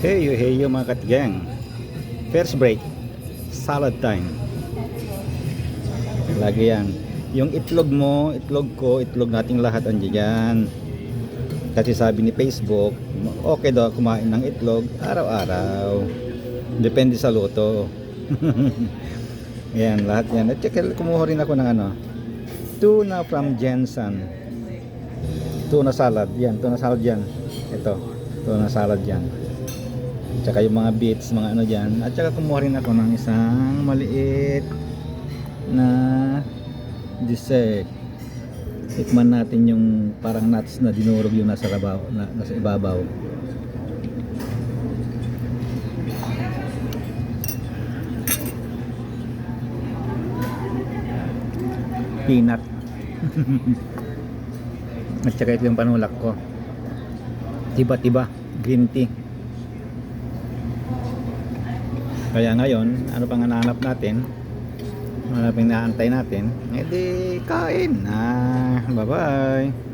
Hey, hey, yo mga katgang. First break, salad time. Lagi yan. Yung itlog mo, itlog ko, itlog nating lahat andyan dyan. Kasi sabi ni Facebook, okay daw kumain ng itlog araw-araw. Depende sa luto. yan, lahat yan. At saka kumuha rin ako ng ano, tuna from Jensen. Tuna salad. Yan, tuna salad yan. Ito, tuna salad yan. Tsaka yung mga beets, mga ano dyan. At saka kumuha rin ako ng isang maliit na dessert. Tikman natin yung parang nuts na dinurog yung nasa, rabaw, na, nasa ibabaw. Peanut. At saka ito yung panulak ko. Tiba-tiba, green tea. Kaya ngayon, ano pang hanahanap natin? Ano pang inaantay natin? Eh di kain. Ah, bye-bye.